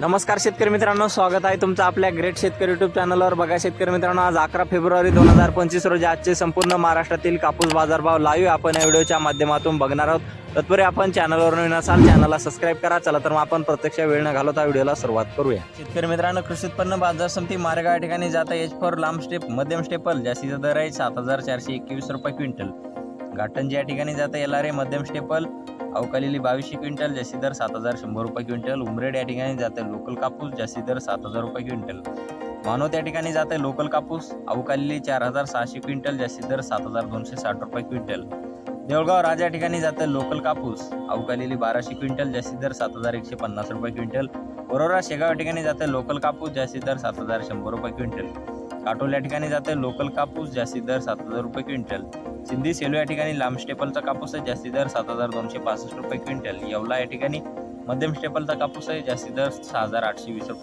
नमस्कार शेतकरी मित्रांनो स्वागत आहे तुमचं आपल्या ग्रेट शेतकरी युट्यूब चॅनलवर बघा शेतकरी मित्रांनो आज अकरा फेब्रुवारी दोन हजार पंचवीस रोजी आजचे संपूर्ण महाराष्ट्रातील कापूस बाजारभाव लाईव्ह आपण या व्हिडिओच्या माध्यमातून बघणार आहोत. तत्पूर्वी आपण चॅनलवर नवीन असाल चॅनलला सबस्क्राईब करा. चला तर मग आपण प्रत्यक्ष वेळ न घालवता व्हिडिओला सुरुवात करूया. शेतकरी मित्रांनो कृषी उत्पन्न बाजार समिती मार्ग या ठिकाणी जात आहे. एच फॉर लांब स्टेप मध्यम स्टेपल जास्तीचा दर आहे सात हजार चारशे एकवीस रुपये क्विंटल. गाठण या ठिकाणी जात आहे. एल आर ए मध्यम स्टेपल अवकालेली बावीसशे क्विंटल जास्ती दर सात हजार शंभर रुपये क्विंटल. उमरेड या ठिकाणी जाते लोकल कापूस जास्ती दर सात हजार रुपये क्विंटल. मानव त्या ठिकाणी जाते लोकल कापूस अवकालेली चार हजार सहाशे क्विंटल जास्ती दर सात हजार दोनशे साठ रुपये क्विंटल. देवळगाव राजा या ठिकाणी जाते लोकल कापूस अवकालेली बाराशे क्विंटल जास्ती दर सात हजार एकशे पन्नास रुपये क्विंटल. वरोरा शेगाव या ठिकाणी जाते लोकल कापूस जास्ती दर सात हजार शंभर रुपये क्विंटल. काटोल या ठिकाणी जाते लोकल कापूस जास्ती दर सात हजार रुपये क्विंटल. सिंधी सेलू या ठिकाणी लांब स्टेपलचा कापूस आहे जास्ती दर सात हजार दोनशे पासष्ट रुपये क्विंटल. येवला या ठिकाणी मध्यम स्टेपलचा कापूस आहे जास्ती दर सहा हजार आठशे वीस रुपये